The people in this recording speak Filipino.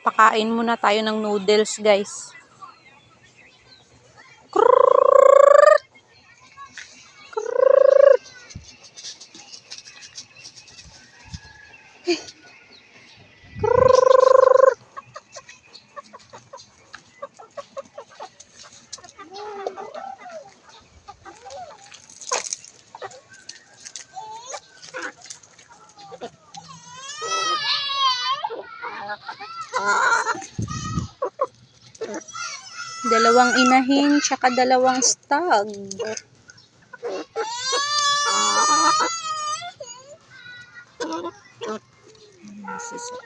Pakain muna tayo ng noodles, guys. Dalawang inahin, tsaka dalawang stag. Ayan, si Sa-